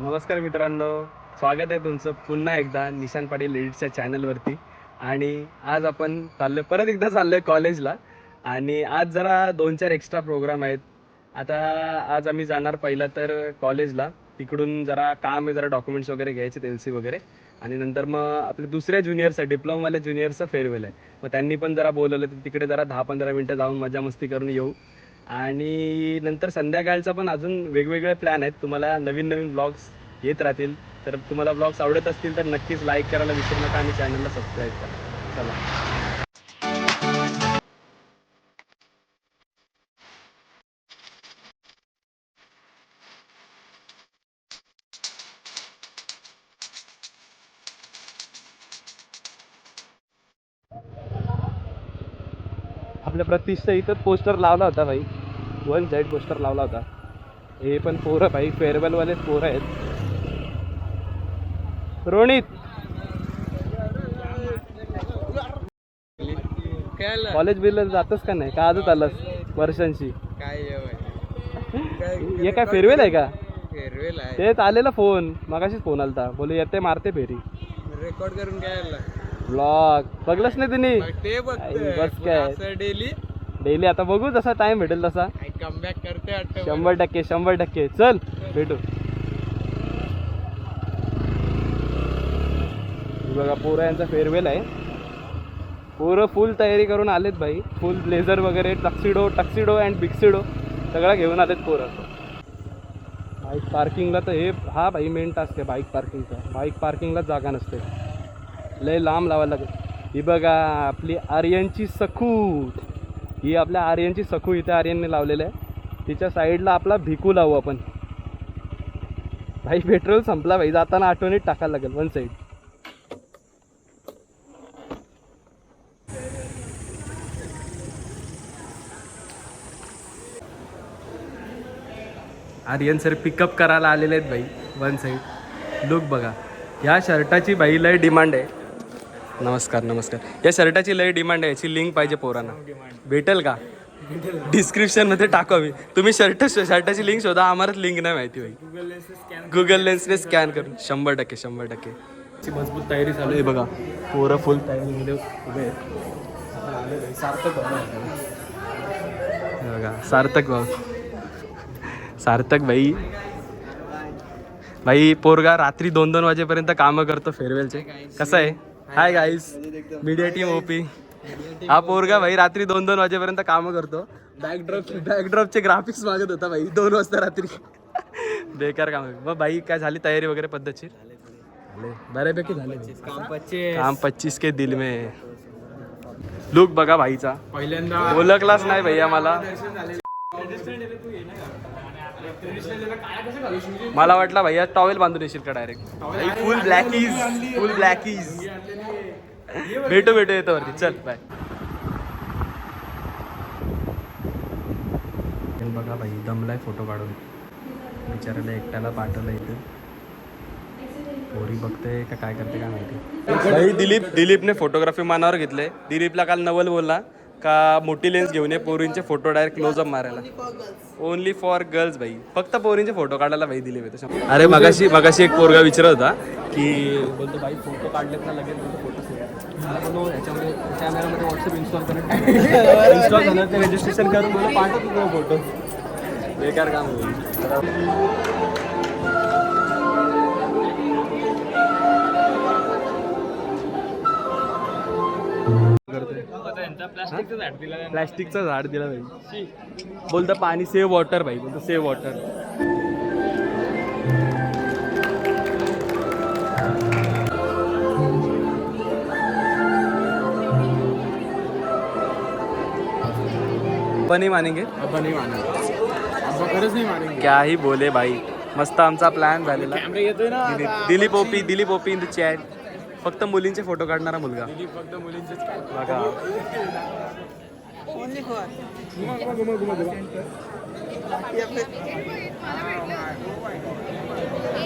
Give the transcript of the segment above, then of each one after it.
नमस्कार मित्रांनो स्वागत आहे तुमचं पुन्हा एकदा निशान पाटील एडिटच्या चॅनलवरती. आणि आज आपण चाललोय परत एकदा चाललोय कॉलेजला. आणि आज जरा दोन चार एक्स्ट्रा प्रोग्राम आहेत. आता आज आम्ही जाणार पहिला तर कॉलेजला. तिकडून जरा काम आहे जरा डॉक्युमेंट्स वगैरे घ्यायचे एल सी वगैरे. आणि नंतर मग आपल्या दुसऱ्या ज्युनियरचं डिप्लोमावाल्या ज्युनियरचा फेअरवेल आहे. मग त्यांनी पण जरा बोलवलं तर तिकडे जरा दहा पंधरा मिनटं जाऊन मजा मस्ती करून येऊ. आणि नंतर संध्याकाळचा पण अजून वेगवेगळे प्लॅन आहेत. तुम्हाला नवीन नवीन ब्लॉग्स येत राहतील. तर तुम्हाला ब्लॉग्स आवडत असतील तर नक्कीच लाईक करायला विसरू नका आणि चॅनलला सबस्क्राईब करा. चला. आपल्या प्रतिष्ठा इथं पोस्टर लावला होता भाई. वन साईड पोस्टर लावला होता. हे पण पोरं भाई फेअरवेलवालेच पोरं आहेत. रोनित. कॉलेज बिल जातच का नाही? का आजच आलास वर्षांशी? काय हे काय फेअरवेल आहे का? फेअरवेल आहे. तेच आलेला फोन. मगाशीच फोन आलता. बोले येते मारते फेरी. रेकॉर्ड करून काय ब्लॉग बघलंच नाही तुम्ही बस काय. डेली डेली आता बघू जसा टाइम भेटेल तसा. कमबॅक करते शंभर टक्के शंभर टक्के. चल भेटू. बघा पोरं यांचा फेअरवेल आहे. पोरं फुल तयारी करून आलेत भाई. फुल ब्लेझर वगैरे टक्सिडो टक्सिडो अँड बिक्सिडो सगळं घेऊन आलेत पोरं. बाईक पार्किंगला तर हे हा भाई मेन टास्क आहे बाईक पार्किंगचा बाईक पार्किंगलाच जागा नसते. लय लांब लावायला लागेल. ही बघा आपली आर्यनची सखू. ही आपल्या आर्यनची सखू इथे आर्यनने लावलेलं आहे. तिच्या साईडला आपला भिकू लावू आपण. भाई पेट्रोल संपला भाई. जाताना आठवणीत टाकायला लागेल one side Aryan sir pickup करायला आलेले आहेत भाई वन साईड लुक बघा ह्या शर्टाची बाई लय डिमांड आहे. नमस्कार नमस्कार. या शर्टाची लई डिमांड आहे. याची लिंक पाहिजे पोरांना. भेटेल का? डिस्क्रिप्शनमध्ये मध्ये टाकावी. तुम्ही शर्ट शर्टाची लिंक शोधा. आम्हालाच लिंक नाही माहिती भाई गुगल लेन्सने स्कॅन करून. शंभर टक्के शंभर टक्के. ची मजबूत तयारी चालू आहे बघा. पोरं फुल तयारीमध्ये उभे सार्थक बघा सार्थक भाऊ. सार्थक भाई. भाई पोरगा रात्री दोन दोन वाजेपर्यंत कामं करतो फेअरवेलचे कसं आहे? Hi guys media team OP हा पोरगा भाई रात्री दोन दोन वाजेपर्यंत कामं करतो. बॅकड्रॉप बॅकड्रॉपचे ग्राफिक्स मागत होता भाई. दोन वाजता रात्री. बेकार काम मग भाई काय झाली तयारी वगैरे पद्धतशीर? बऱ्यापैकी झाले. काम पच्चे काम पच्चीस के दिल में. लुक बघा भाईचा. पहिल्यांदा ओळखलाच नाही भैया मला. मला वाटलं भैया टॉवेल बांधून येशील का डायरेक्ट फुल ब्लॅकीज फुल ब्लॅकीज भेटू भेटू येतो वरती. चल बाय बघा भाई दमलाय फोटो काढून. बिचाराला एकट्याला पाठवलं इथे. पोरी बघते का काय करते काय माहिती. भाई दिलीप दिलीपने फोटोग्राफी मानावर घेतले दिलीपला काल नवल बोलला का मोठी लेन्स घेऊन ये पोरींचे फोटो डायरेक्ट क्लोजअप मारायला. ओनली फॉर गर्ल्स भाई फक्त पोरींचे फोटो काढायला भाई दिलीप तसं. अरे मगाशी मगाशी एक पोरगा विचारत होता की बोलतो भाई फोटो काढलेत ना लगेच. याच्यामध्ये कॅमेरामध्ये व्हॉट्सअप इन्स्टॉल करत इन्स्टॉल झालं ते रजिस्ट्रेशन करून मला पाठवत होतो फोटो बेकार काम होईल प्लॅस्टिकचं झाड दिलं भाई बोलतं पाणी सेव्ह वॉटर भाई बोलतो सेव्ह वॉटर पण नाही मानेंगे? आपण नाही मानत आपण खरंच नाही मानेंगे. क्या ही बोले भाई. मस्त आमचा प्लॅन झालेला. कॅमेरा येतोय ना Dilip Dilip OP Dilip OP in the chat फक्त मुलींचे फोटो काढणारा मुलगा. फक्त मुलींचेच काय बघा. मग मग मग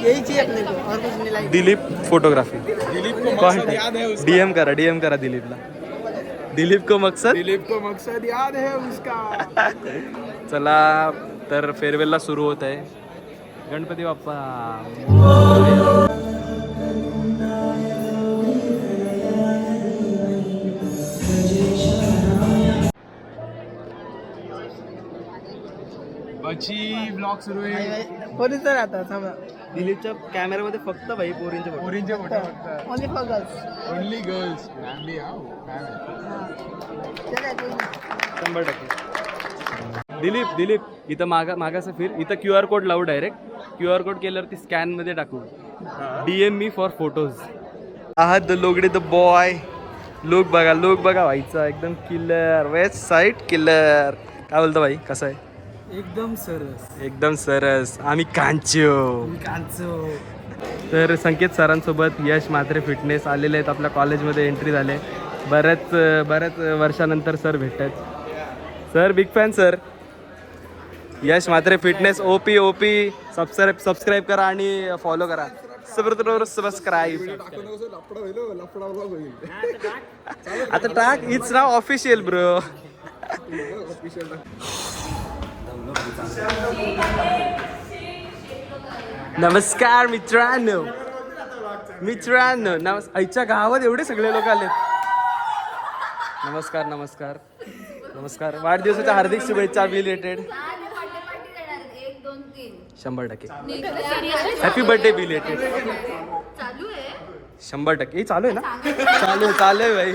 यही चाहिए अपने को और कुछ नहीं लाइक दिलीप फोटोग्राफी दिलीप को मकसद याद है उसका. डीएम करा डीएम करा दिलीपला. दिलीप को मकसद? दिलीप को मकसद याद है उसका। चला तर फेअरवेलला सुरू होत आहे. गणपती बाप्पा. बची ब्लॉग सुरू आहे पोरीच आता थांबा. दिलीपच्या कॅमेऱ्यामध्ये फक्त भाई पोरींचे. पोरींचे फोटो फक्त only for girls only girls family हा. शंभर टक्के. दिलीप दिलीप इथं मागा मागास फिर. इथं क्यू आर कोड लावू डायरेक्ट क्यू आर कोड केल्यावरती स्कॅनमध्ये टाकू. डीएम मी फॉर फोटोज आहात द लोगडे द बॉय लुक बघा लुक बघा व्हायचा एकदम किल्लर वेस्ट साईड किल्लर काय बोलतो भाई? कसं आहे? एकदम सरस. एकदम सरस. आम्ही कांचो. कांचो. तर संकेत सरांसोबत यश मात्रे फिटनेस आलेले आहेत. आपल्या कॉलेजमध्ये एंट्री झाले. बऱ्याच बऱ्याच वर्षानंतर सर भेटत sir big fan sir Yash Matre fitness O P O P subscribe subscribe करा आणि फॉलो करा. सबस्क्राईब आता टाक इट्स नाव ऑफिशियल ब्रो. नमस्कार मित्रांनो. मित्रांनो नमस् आईच्या गावात एवढे सगळे लोक आले नमस्कार नमस्कार. नमस्कार. वाढदिवसाच्या हार्दिक शुभेच्छा बिलेटेड शंभर टक्के. हॅपी बर्थडे रिलेटेड शंभर टक्के. चालू आहे ना? चालू आहे चालू आहे भाई.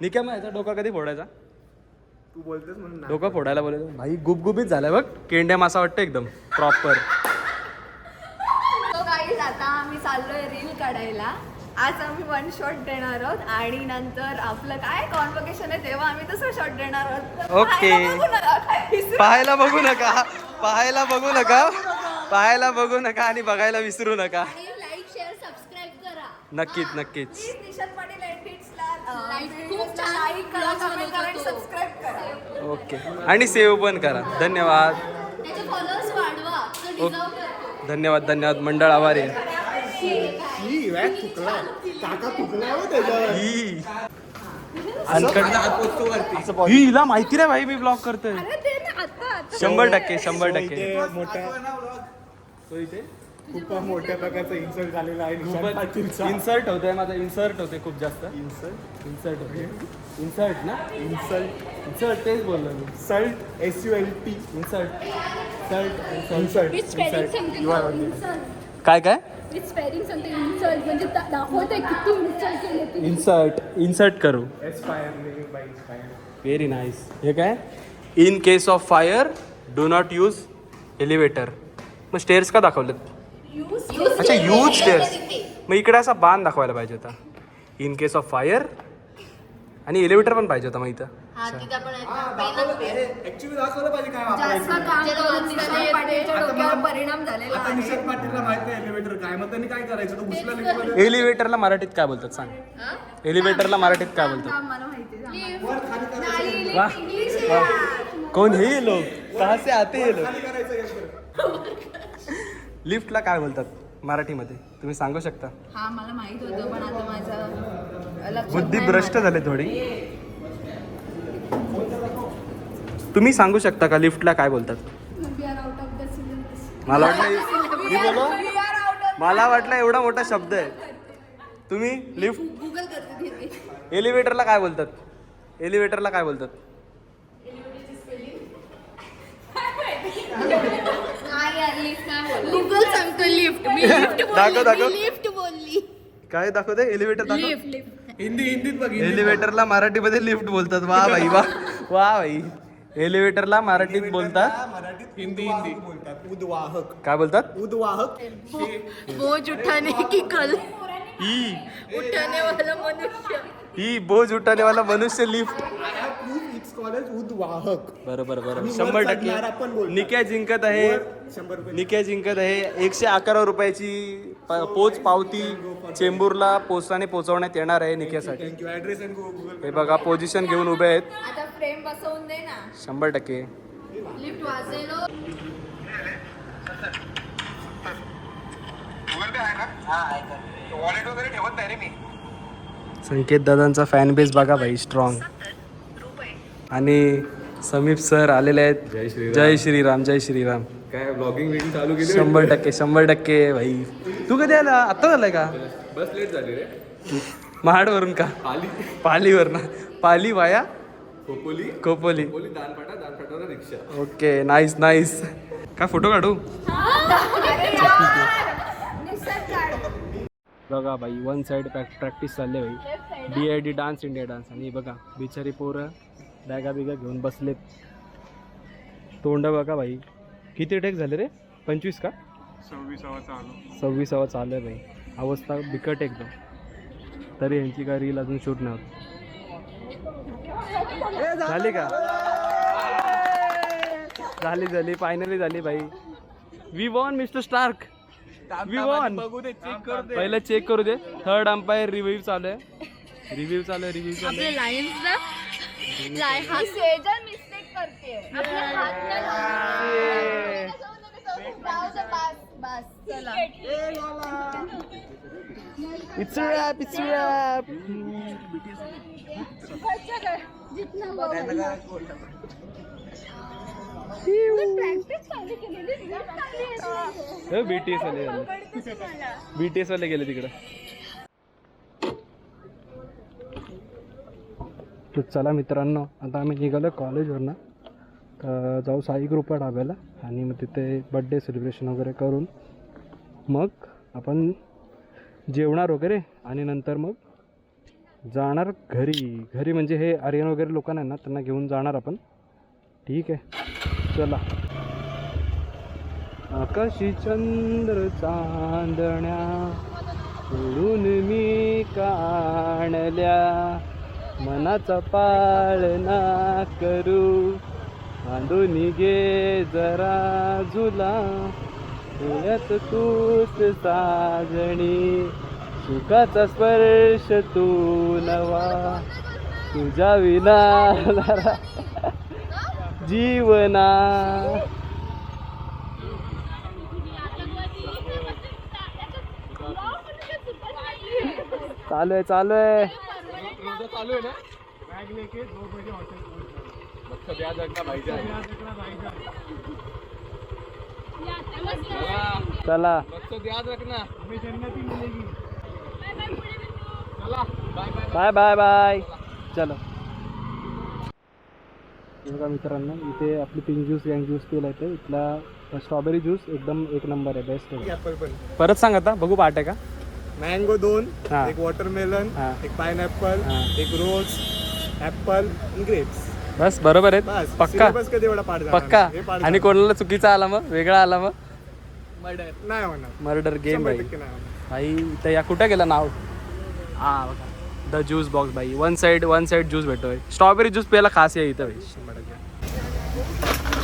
निक्या मग याचा डोका कधी फोडायचा? तू बोलतेस म्हणून डोका फोडायला बोलायचं भाई गुबगुबीत झालाय बघ. केंड्या मासा वाटतं एकदम. प्रॉपर आता आम्ही चाललोय रील काढायला. आज आम्ही वन शॉट देणार आहोत आणि नंतर आपलं काय कॉन्वोकेशन आहे तेव्हा आम्ही दुसरं शॉट देणार आहोत. Okay. पाहायला बघू नका, काय विसरू पाहायला बघू नका. पाहायला बघू नका. पाहायला बघू नका आणि बघायला विसरू नका. आणि लाईक शेअर सबस्क्राईब करा. नक्कीच नक्कीच. प्लीज निशांत पाटील लाईक करा कमेंट करा आणि सबस्क्राईब करा. ओके आणि सेव्ह पण करा. धन्यवाद. त्याचे फॉलोअर्स वाढवा. तो डिझर्व करतो. धन्यवाद धन्यवाद. मंडळ आभारी आहे. ही वॅक तुकला काका तुकला हो त्याच्यावर. ही. अनकट- ही हिला माहिती नाही भाई मी ब्लॉग करतोय. ते ना आता आता. शंभर टक्के शंभर टक्के. इथे? खूप मोठ्या प्रकारचा इन्सल्ट झालेला आहे निशांत पाटीलचा. इन्सर्ट होतोय माझा इन्सर्ट होते खूप जास्त. इन्सर्ट होते इन्सर्ट ना? इन्सल्ट इन्सर्ट तेच बोललो मी. Salt S U L T insert salt spreading something called insult. काय काय. म्हणजे दा- किती केले ते. इन्सर्ट इन्सर्ट करू. Aspire by inspire very nice हे काय? In case of fire do not use elevator मग स्टेअर्स का दाखवलेत? अच्छा यूज स्टेअर्स मग इकडे असा बाण दाखवायला पाहिजे होता. इन केस ऑफ फायर आणि एलिव्हेटर पण पाहिजे होता मग इथं. हा. एलिव्हेटरला मराठीत काय बोलतात सांग. एलिव्हेटरला मराठीत काय बोलतात? हा, मला माहिती आहे. वाह. कोण हे लोक? कहा से आते हे लोक? लिफ्टला काय बोलतात मराठीमध्ये? तुम्ही सांगू शकता? हा मला माहीत होतं पण आता माझं लक्षात बुद्धी नाही भ्रष्ट झाले थोडी. तुम्ही सांगू शकता का लिफ्टला काय बोलतात? We are out of the syllabus. मला वाटलं मी बोलो? मला वाटलं एवढा मोठा शब्द आहे. तुम्ही लिफ्ट गुगल करते. एलिव्हेटरला काय बोलतात? एलिव्हेटरला काय बोलतात नाही यार, lift नाही बोलत. गुगल सांगतो लिफ्ट मी लिफ्ट दाखव दाखव. लिफ्ट बोलली. काय दाखवते एलिव्हेटर दाखव. हिंदी हिंदीत बघ. एलिव्हेटरला मराठीमध्ये लिफ्ट बोलतात. वा भाई वा. वा भाई एलिव्हेटरला मराठीत बोलतात. मराठीत हिंदी हिंदी. बोलतात. उद्वाहक. काय बोलतात? उद्वाहक. बोझ उठाने की कल. ई. उठाने वाला मनुष्य. ही बोज उठाने वाला मनुष्य लिफ्ट इट्स कॉलेज उद्वाहक. बरोबर बरोबर. शंभर टक्के. निक्या जिंकत आहे. निक्या जिंकत आहे. एकशे अकरा रुपयाची पोच पावती चेंबूरला पोचताने पोचवण्यात येणार आहे निक्यासाठी. हे बघा पोझिशन घेऊन उभे आहेत. आता फ्रेम बसवून दे ना. शंभर टक्के. लिफ्ट वाजेलो. संकेत दादांचा फॅन बेस बघा भाई स्ट्रॉंग आणि समीप सर आलेले आहेत. जय श्रीराम. जय श्रीराम काय ब्लॉगिंग चालू केली शंभर टक्के शंभर टक्के भाई. तू कधी आला? आत्ता झालाय का? बस लेट झाली रे. महाडवरून का? आली पालीवर ना. पाली वाया? खोपोली. कोपोली खोपोली दानपाटा दानपाटावर रिक्षा. ओके नाईस नाईस काय फोटो काढू? बघा भाई वन साइड प्रॅक्टिस चालली आहे भाई D I D dance India dance आणि बघा बिचारी पोरं बॅगा बिगा घेऊन बसलेत. तोंड बघा भाई किती टेक झाले रे? पंचवीस का? सव्वीसावा चालू. आहे भाई अवस्था बिकट एकदम. तरी यांची काय रील अजून शूट नाही होत. झाली का? झाली झाली. फायनली झाली भाई we won mister Stark we won बघू दे चेक करू दे. पहिलं चेक करू दे. थर्ड अंपायर रिव्ह्यू चालू आहे. रिव्ह्यू चालू आहे रिव्ह्यू चालू आहे. हा सेजल मिस्टेक करते आपला हात नाही लावायचा. जाऊ दे, बस, बस, चला. It's wrap it's wrap practice चालू केलेली बी टी एस वाले झाले बी टी एस वाले गेले तिकडं तर चला मित्रांनो आता आम्ही निघालो कॉलेजवरनं. तर जाऊ साई ग्रुपवर ढाब्याला आणि मग तिथे बड्डे सेलिब्रेशन वगैरे करून मग आपण जेवणार वगैरे आणि नंतर मग जाणार घरी. घरी म्हणजे हे आर्यन वगैरे लोकांना ना त्यांना घेऊन जाणार आपण. ठीक आहे. चला. आकाशी चंद्र चांदण्या उडून मी काणल्या मनाचा पाळना करू. बांधून गे जरा झुला. डोळ्यात तूच साजणी. सुखाचा स्पर्श तू नवा. तुझ्या विना जरा जीवना. चालू आहे चालू आहे. चालू आहे ना? द्या जगना भाईजान चला. लक्ष द्या जगना बाय बाय बाय. चलो. हे बघा मित्रांनो इथे आपली पिंक ज्यूस यंग ज्यूस पिला येते इथला स्ट्रॉबेरी ज्यूस एकदम एक नंबर आहे बेस्ट आहे. परत सांग आता बघू पाठ आहे का? मँगो दोन हा. एक वॉटरमेलन हा. एक पायनॅपल हा. एक रोज ऍपल ग्रेप्स बस बरोबर बस आहे पक्का. syllabus कधी एवढा पाठ झाला? पक्का. नाही. हे पाठ आणि. कोणाला चुकीचा आला मग? वेगळा आला मग? नाही होणार. मर्डर गेम शंभर भाई. टक्के नाही होणार. भाई इथं या कुठं गेलं नाव? हा बघा. द ज्यूस बॉक्स भाई. One side one side juice भेटतोय. स्ट्रॉबेरी ज्यूस प्यायला खास आहे इथं भाई. शंभर टक्के.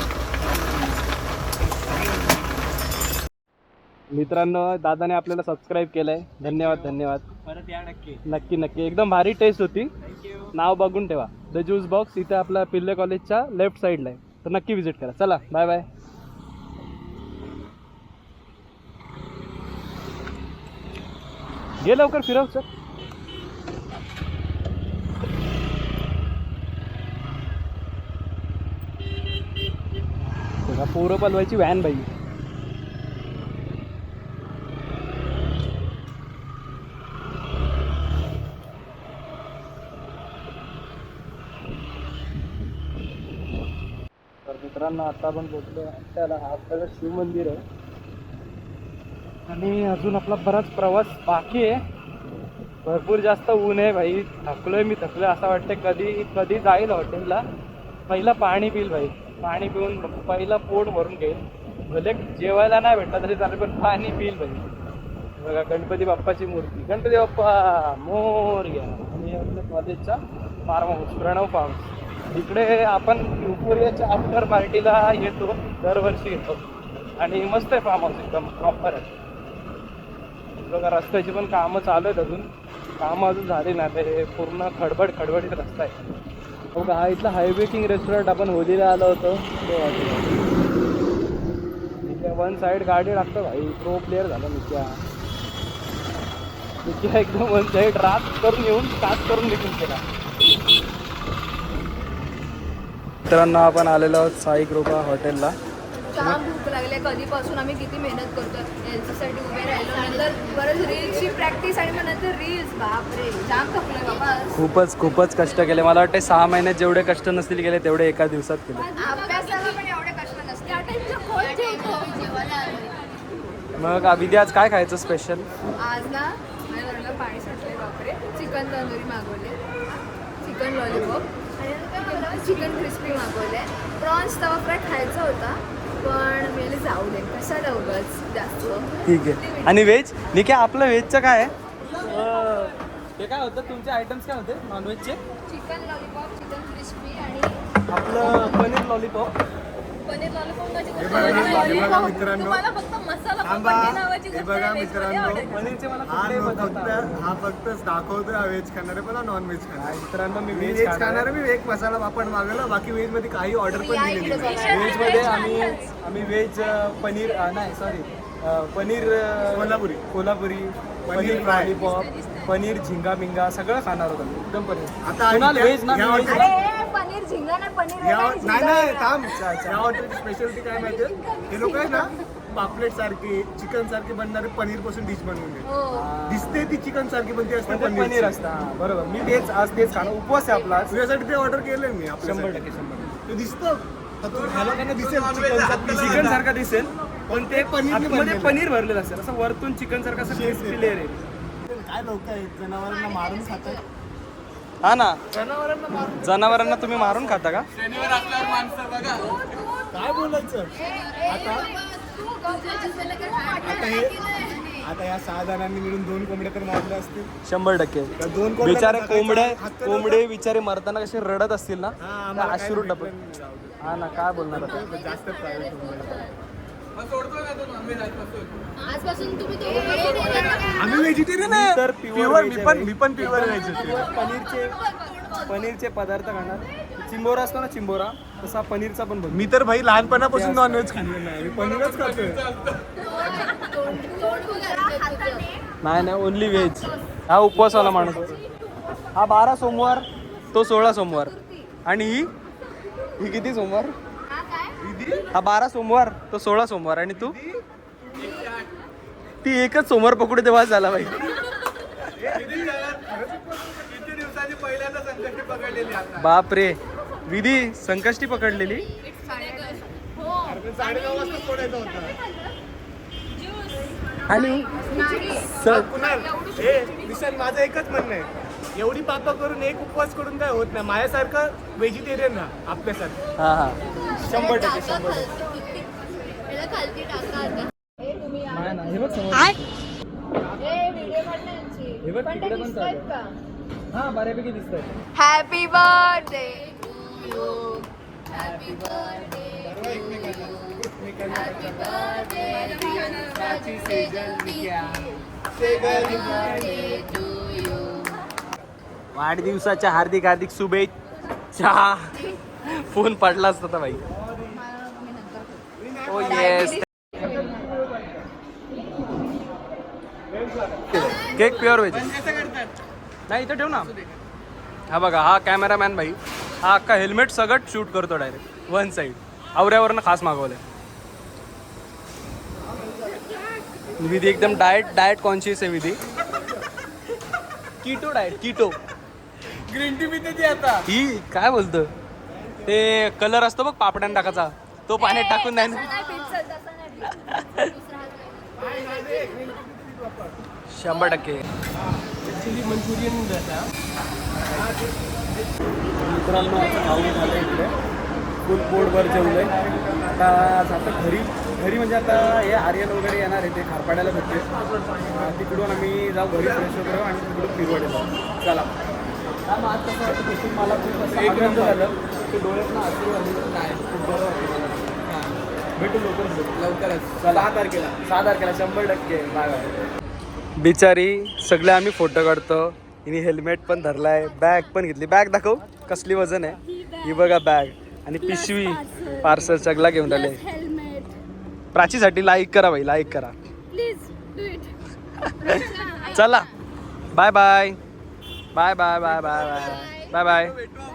मित्रांनो दादाने आपल्याला सबस्क्राईब केलंय. धन्यवाद धन्यवाद. परत या नक्की. नक्की नक्की. एकदम भारी टेस्ट होती. नाव बघून ठेवा. द ज्यूस बॉक्स इथे आपल्या पिल्ले कॉलेजच्या लेफ्ट साईडला आहे. तर नक्की विजिट करा. चला बाय बाय घे लवकर फिरव सर पोरं पलवायची व्हॅन बाई तर मित्रांनो आता आपण पोहोचलो त्याला आपल्याला शिव मंदिर आहे. आणि अजून आपला बराच प्रवास बाकी आहे. भरपूर जास्त ऊन आहे भाई. थकलोय मी थकलोय असं वाटतं कधी कधी जाईल हॉटेलला. पहिला पाणी पिईल भाई. पाणी पिऊन पहिला पोट भरून घेईल. भले जेवायला नाही भेटला तरी चालेल पण पाणी पिईल भाई. बघा गणपती बाप्पाची मूर्ती. गणपती बाप्पा मोर घ्या. आणि आपल्या कॉलेजचा फार्म हाऊस प्रणव फार्म इकडे आपण युफोरियाच्या आफ्टर पार्टीला येतो दरवर्षी येतो. आणि मस्त आहे फार्म हाऊस एकदम प्रॉपर आहे. बघा रस्त्याची पण कामं चालू आहेत अजून. कामं अजून झाली नाही ते पूर्ण खडबड खडबडीत रस्ता आहे. बघा हा इथला हायवे किंग रेस्टॉरंट आपण होलीला आलो होतो. इथे वन साईड गाडी लागतो भाई. प्रो प्लेअर झाला मित्या मित्या एकदम वन साईड रात करून येऊन काच करून निघून केला मित्रांनो आपण आलेलो आहोत साई कृपा हॉटेलला. जाम भूक लागली कधीपासून आम्ही किती मेहनत करतो यांच्यासाठी उभे राहिलो. नंतर बरंच रील्सची प्रॅक्टिस आणि मग नंतर रील्स बापरे जाम बाबा. खूपच खूपच कष्ट केले. मला वाटते सहा महिन्यात जेवढे कष्ट नसतील केले तेवढे एका दिवसात केले. अभ्यासाला पण एवढे कष्ट नसते त्या टाईमचं खोल जेवतो. मग विधी आज काय खायचं स्पेशल आज ना माझ्या पाणी सुटले बापरे. चिकन तंदुरी मागवले. चिकन लॉलीपॉप आणि नंतर काय बोललं चिकन क्रिस्पी मागवले प्रॉन्स तवा फ्राय खायचा होता पण मी जाऊ दे कशाला उगाच जास्त ठीक आहे. आणि व्हेज निके आपलं व्हेजचं काय आहे? ते काय होतं? तुमचे आयटम्स काय होते? नॉनव्हेजचे चिकन लॉलीपॉप चिकन क्रिस्पी आणि आपलं पनीर लॉलीपॉप पनीर लॉलीपॉप हे बघा मित्रांनो. तुम्हाला फक्त मसाला थांबा. हे बघा आहे, मित्रांनो. पनीरचे मला हा कुठलेही फक्त हा फक्त दाखवतोय हा व्हेज खाणारे पण नॉन व्हेज खाणार. मित्रांनो मी मी व्हेज व्हेज खाणार. मी एक मसाला पापड मागवला बाकी व्हेजमध्ये काही ऑर्डर पण या दिलेली नाही. व्हेजमध्ये आम्ही आम्ही व्हेज पनीर अं, नाही sorry paneer um, Kolhapuri. Kolhapuri paneer paneer fry. Lollipop paneer झिंगा बिंगा सगळं खाणार होतो मी. एकदम पनीर. आता कुणाल व्हेज ना व्हेज अरे पनीर झिंगा नाही पनीर या- नाही. थांब. या हॉटेलची स्पेशालिटी काय माहितीये? हे लोक आहे ना पापलेट सारखे चिकन सारखे बनणारे पनीरपासून डिश बनवून देतात. हो. दिसते ती चिकन सारखी पण ती असते म्हणजे पनीर असतं हा, बरोबर. मी तेच आज तेच खाणार. उपवास आहे आपला आज. तुझ्यासाठी ते ऑर्डर केलंय मी शंभर आपल्यासाठी. टक्के शंभर ते दिसतं. दिसेल चिकनचा piece चिकन सारखा दिसेल. पण ते पनीर आतमध्ये बनलेलं. पनीर भरलेलं असेल. असं वरतून चिकन सारखं असं क्रिस्पी लेअर आहे. काय लोक आहेत? जनावरांना मारून खातात हा ना. जनावरांना मारून जनावरांना तुम्ही मारून खाता का? शनिवार असल्यावर माणसं बघा. काय बोलायचं? आता आता हे आता या सहा जणांनी मिळून दोन कोंबड्या तर मारल्या असतील. शंभर टक्के. त्या दोन कोंबड्या बिचारे कोंबडे कोंबडे बिचारे मरताना कसे रडत असतील ना? हा, आम्हाला अश्रू काही टप भेटलं नाही, जाऊ दे. हा ना काय बोलणार आता? जास्त आजपासून तुम्ही दोघं. आम्ही व्हेजिटेरियन मी आहे. तर प्युअर मी पण. मी पण प्युअर व्हेजिटेरियन पनीरचे पनीरचे पदार्थ खाणार. चिंबोरा असतो ना चिंबोरा? तसा पनीरचा पण मी तर भाई लहानपणापासून नॉनव्हेज खाल्लेलं नाही मी पनीरच खातोय. नाही नाही ओनली व्हेज हा उपवासवाला माणूस. हा बारा सोमवार तो सोळा सोमवार. आणि ही ही किती सोमवार? हा बारा सोमवार तो सोळा सोमवार. आणि तू? ती एकच सोमवार पकडू तेव्हा झाला बाई किती दिवसांनी पहिल्यांदा संकष्टी पकडलेली आता? बाप रे विधी संकष्टी पकडलेली. आणि विशाल माझं एकच म्हणणं आहे. एवढी पाप करून एक उपवास करून काय होत नाही. माझ्यासारखं व्हेजिटेरियन ना आपल्यासारखं. हा शंभर टक्के शंभर happy birthday Happy birthday to you. Happy birthday, Happy birthday to you. वाढदिवसाच्या हार्दिक हार्दिक शुभेच्छा. फोन पडला असता तर बाई. Oh yes cake pure veg नाही इथं ठेव ना. हा बघा हा कॅमेरामॅन भाई हा अख्खा हेल्मेट सगळं शूट करतो डायरेक्ट वन साईड आवऱ्यावरनं खास मागवलंय. विधी एकदम डाएट डाएट कॉन्शियस आहे Vidhi. Keto diet keto green tea पिते ती आता. ही काय बोलतो? ते कलर असतो बघ पापड्यान टाकाचा तो पाण्यात टाकून नाही ना शंभर टक्के. चिली मंचुरियन देता मित्रांनो खाऊन झालं इकडे. फुल पोटभर जेवलंय. आता आता घरी घरी म्हणजे आता हे आर्यन वगैरे येणार आहे ते खारपाड्याला भेटते तिकडून आम्ही जाऊ घरी फ्रेश वगैरे आणि तिकडून फिरवाडे जाऊ. चला. हा, आज कसं वाटतं तिथून मला खूप असं आनंद झालं ते नाही खूप बरं. हां. भेटू लवकर. लवकरच. सहा तारखेला. सहा तारखेला शंभर टक्के. बाय. बिचारी सगळे आम्ही फोटो काढतो. हिने हेल्मेट पण धरलाय बॅग पण घेतली. बॅग दाखव कसली वजन आहे. ही बघा बॅग आणि पिशवी पार्सल सगळा घेऊन आले. प्राचीसाठी लाईक करा बाई लाईक करा. चला. Bye bye bye bye bye bye bye bye bye